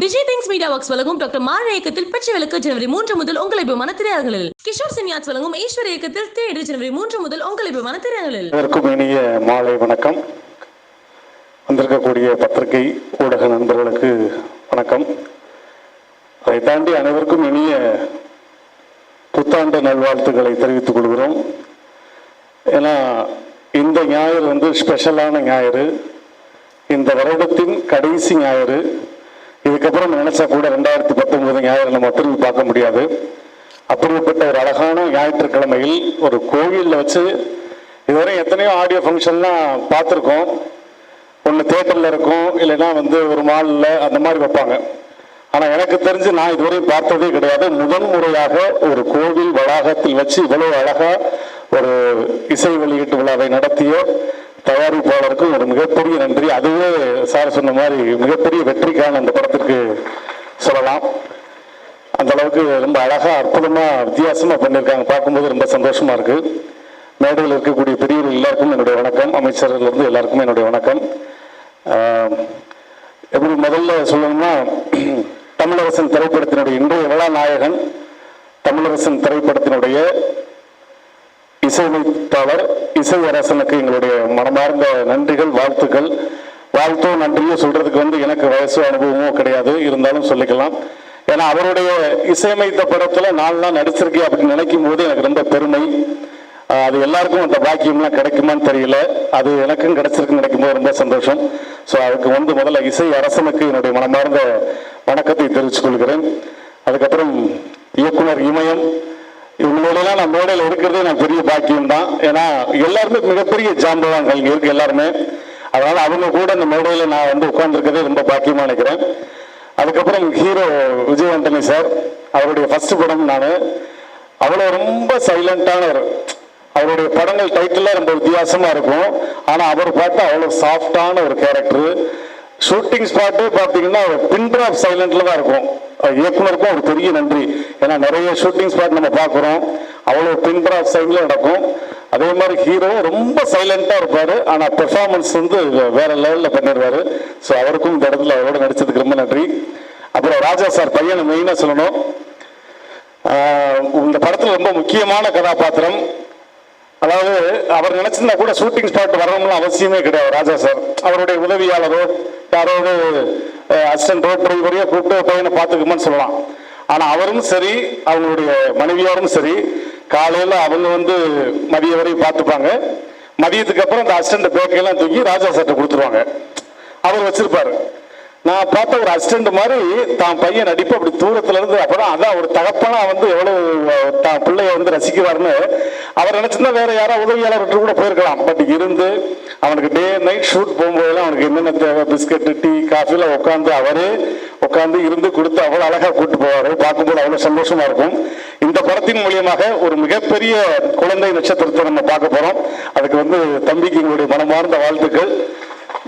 Vijay things media works வழங்கும் doctor Maara இயக்கத்தில் பச்சை விளக்கு ஜனவரி மூன்று முதல் உங்களை விமான திரையரங்களில் கிஷோர் சின்யாஸ் வழங்கும் ஈஸ்வர் இயக்கத்தில் தேடு ஜனவரி மூன்று முதல் உங்களை விமான திரையரங்களில் அனைவருக்கும் இனிய மாலை வணக்கம். வந்திருக்கக்கூடிய பத்திரிகை ஊடக நண்பர்களுக்கு வணக்கம். அதை தாண்டி அனைவருக்கும் இனிய புத்தாண்டு நல்வாழ்த்துக்களை தெரிவித்துக் கொள்கிறோம். ஏன்னா இந்த ஞாயிறு வந்து ஸ்பெஷலான ஞாயிறு. இந்த வருடத்தின் கடைசி ஞாயிறு. இதுக்கப்புறம் நினைச்சா கூட ரெண்டாயிரத்தி பத்தொன்பது ஞாயிறு நம்ம திரும்பி பார்க்க முடியாது. அப்படிப்பட்ட ஒரு அழகான ஞாயிற்றுக்கிழமையில் ஒரு கோவிலில் வச்சு இதுவரை எத்தனையோ ஆடியோ ஃபங்க்ஷன்லாம் பார்த்துருக்கோம். ஒன்று தேட்டரில் இருக்கும் இல்லைன்னா வந்து ஒரு மாலில் அந்த மாதிரி வைப்பாங்க. ஆனால் எனக்கு தெரிஞ்சு நான் இதுவரையும் பார்த்ததே கிடையாது. முதன் முறையாக ஒரு கோவில் வளாகத்தில் வச்சு இவ்வளவு அழகாக ஒரு இசை வெளியீட்டு விழாவை நடத்திய தயாரிப்பாளருக்கும் ஒரு மிகப்பெரிய நன்றி. அதுவே சார் சொன்ன மாதிரி மிகப்பெரிய வெற்றிக்கான அந்த படத்திற்கு சொல்லலாம். அந்த அளவுக்கு ரொம்ப அழகா அற்புதமா வித்தியாசமா பண்ணியிருக்காங்க. பார்க்கும்போது ரொம்ப சந்தோஷமா இருக்கு. மேடையில் இருக்கக்கூடிய பெரியவர்கள் எல்லாருக்கும் என்னுடைய வணக்கம். அமைச்சர்கள் இருந்து எல்லாருக்கும் என்னுடைய வணக்கம். எப்படி முதல்ல சொல்லணும்னா தமிழரசன் திரைப்படத்தினுடைய இன்றைய விழா நாயகன் தமிழரசன் திரைப்படத்தினுடைய இசையமைப்பாளர் இசையரசனுக்கு எங்களுடைய மனமார்ந்த நன்றிகள் வாழ்த்துக்கள். வாழ்த்தோ நன்றியோ சொல்றதுக்கு வந்து எனக்கு வயசு அனுபவமோ கிடையாது இருந்தாலும் சொல்லிக்கலாம். ஏன்னா அவருடைய இசையமைத்த படத்துல நான் நடிச்சிருக்கேன் அப்படின்னு நினைக்கும் போது எனக்கு ரொம்ப பெருமை. அது எல்லாருக்கும் அந்த பாக்கியம்லாம் கிடைக்குமான்னு தெரியல. அது எனக்கும் கிடைச்சிருக்குன்னு நினைக்கும் போது ரொம்ப சந்தோஷம். ஸோ அதுக்கு வந்து முதல்ல இசை அரசனுக்கு என்னுடைய மனமார்ந்த வணக்கத்தை தெரிவித்துக் கொள்கிறேன். அதுக்கப்புறம் இயக்குனர் இமயம் இவங்களோடலாம் நான் மேடையில் இருக்கிறதே நான் பெரிய பாக்கியம் தான். ஏன்னா எல்லாருமே மிகப்பெரிய ஜாம்பவான்கள் இங்கே இருக்கு எல்லாருமே. அதனால அவங்க கூட இந்த மேடையில் நான் வந்து உட்கார்ந்துருக்கதே ரொம்ப பாக்கியமாக நினைக்கிறேன். அதுக்கப்புறம் ஹீரோ விஜய் ஆண்டனி சார் அவருடைய ஃபர்ஸ்ட் படம் நான். அவ்வளோ ரொம்ப சைலண்டானவர் அவருடைய படங்கள் டைட்டில் ரொம்ப வித்தியாசமாக இருக்கும். ஆனால் அவர் பார்த்தா அவ்வளோ சாஃப்டான ஒரு கேரக்டரு ஷூட்டிங் ஸ்பாட்டு பார்த்தீங்கன்னா பின் ஆஃப் சைலண்ட்டில் தான் இருக்கும். இயக்குனருக்கும் ஒரு பெரிய நன்றி. ஏன்னா நிறைய ஷூட்டிங் ஸ்பாட் நம்ம பார்க்குறோம் அவ்வளோ பின் ஆஃப் சைடில் நடக்கும். அதே மாதிரி ஹீரோ ரொம்ப சைலண்டாக இருப்பார். ஆனால் பெர்ஃபார்மன்ஸ் வந்து வேற லெவலில் பண்ணிடுவார். ஸோ அவருக்கும் இந்த இடத்துல அவரோட நடிச்சதுக்கு ரொம்ப நன்றி. அப்புறம் ராஜா சார் பையனை மெயினாக சொல்லணும். இந்த படத்தில் ரொம்ப முக்கியமான கதாபாத்திரம். அதாவது அவர் நினைச்சிருந்தா கூட ஷூட்டிங் ஸ்பாட் வரணும்னு அவசியமே கிடையாது ராஜா சார். அவருடைய உதவியாளரோ யாரோட அசிஸ்டன்ட் ரோட் டிரைவரையோ கூப்பிட்டு பையனை பார்த்துக்குமான்னு சொல்லலாம். ஆனால் அவரும் சரி அவங்களுடைய மனைவியாரும் சரி காலையில் அவங்க வந்து மதிய வரையும் பார்த்துப்பாங்க. மதியத்துக்கு அப்புறம் அந்த அசிஸ்டன்ட் பேக்கையெல்லாம் தூக்கி ராஜா சார்ட்ட கொடுத்துருவாங்க. அவர் வச்சிருப்பாரு. நான் பார்த்த ஒரு அசிஸ்டன்ட் மாதிரி தான் பையன் நடிப்பு அப்படி தூரத்துல இருந்து அப்புறம் அதான் ஒரு தகப்பனா வந்து எவ்வளவு தான் பிள்ளைய வந்து ரசிக்கிறாருன்னு அவர் நினைச்சிருந்தா வேற யாரோ உதவியாளர் கூட போயிருக்கலாம். பட் இருந்து அவனுக்கு டே நைட் ஷூட் போகும்போதெல்லாம் அவனுக்கு என்னென்ன தேவை? பிஸ்கட் டீ காஃபில உட்காந்து அவரு உட்காந்து இருந்து கொடுத்து அவ்வளவு அழகா கூட்டு போவாரு. பார்க்கும்போது அவ்வளவு சந்தோஷமா இருக்கும். இந்த படத்தின் மூலியமாக ஒரு மிகப்பெரிய குழந்தை நட்சத்திரத்தை நம்ம பார்க்க போறோம். அதுக்கு வந்து தம்பிக்கு எங்களுடைய மனமார்ந்த வாழ்த்துக்கள்.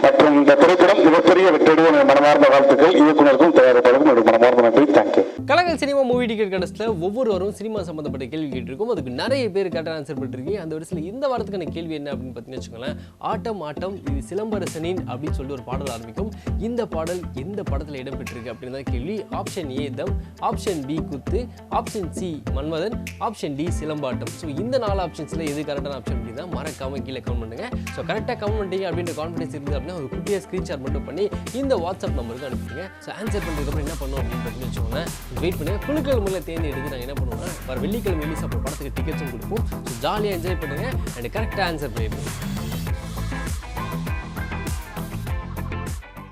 மற்றும் இந்த திரைப்படம் மிகப்பெரிய வெற்றியடைய மனமார்ந்த வாழ்த்துக்கள் இயக்குநருக்கும் தயாரிப்பாளருக்கும் என்னுடைய மனமார்ந்த நன்றி. தேங்க்யூ கலங்கல் சினிமா மூவி டிக்கெட் கடைசியில் ஒவ்வொருவரும் சினிமா சம்மந்தப்பட்ட கேள்வி கேட்டிருக்கும். அதுக்கு நிறைய பேர் கரெக்டாக ஆன்சர் பண்ணிருக்கீங்க. அந்த வரிசையில் இந்த வாரத்துக்கான கேள்வி என்ன அப்படின்னு பார்த்தீங்கன்னு வச்சுக்கோங்களேன். ஆட்டம் ஆட்டம் இது சிலம்பரசனின் அப்படின்னு சொல்லிட்டு ஒரு பாடல் ஆரம்பிக்கும். இந்த பாடல் எந்த படத்தில் இடம்பெற்றிருக்கு அப்படின்னு தான் கேள்வி. Option A Dum option B Kuthu option C Manmadhan option D Silambattam. So இந்த நாலு ஆப்ஷன்ஸில் எது கரெக்டான ஆப்ஷன் அப்படின்னா மறக்காமல் கீழே கமெண்ட் பண்ணுங்கள் ஸோ கரெக்டாக கமெண்ட் பண்ணிட்டீங்க அப்படின்ற கான்ஃபிடன்ஸ் இருக்குது அப்படின்னா ஒரு குட்டியாக ஸ்க்ரீன்ஷாட் மட்டும் பண்ணி இந்த வாட்ஸ்அப் நம்பருக்கு அனுப்பிடுங்க. ஸோ ஆன்சர் பண்ணுறதுக்கப்புறம் என்ன பண்ணுவோம் அப்படின்னு பார்த்தீங்கன்னு வச்சுக்கோங்க. வெயிட் பண்ணுங்க. குழுக்கள் முறையில் தேர்ந்து எடுத்து நாங்கள் என்ன பண்ணுவோம் வர வெள்ளிக்கிழமை ரிலீஸ் அப்புறம் படத்துக்கு டிக்கெட்ஸும் கொடுப்போம். ஸோ ஜாலியாக என்ஜாய் பண்ணுங்க. அண்ட் கரெக்டாக ஆன்சர் பண்ணிடுங்க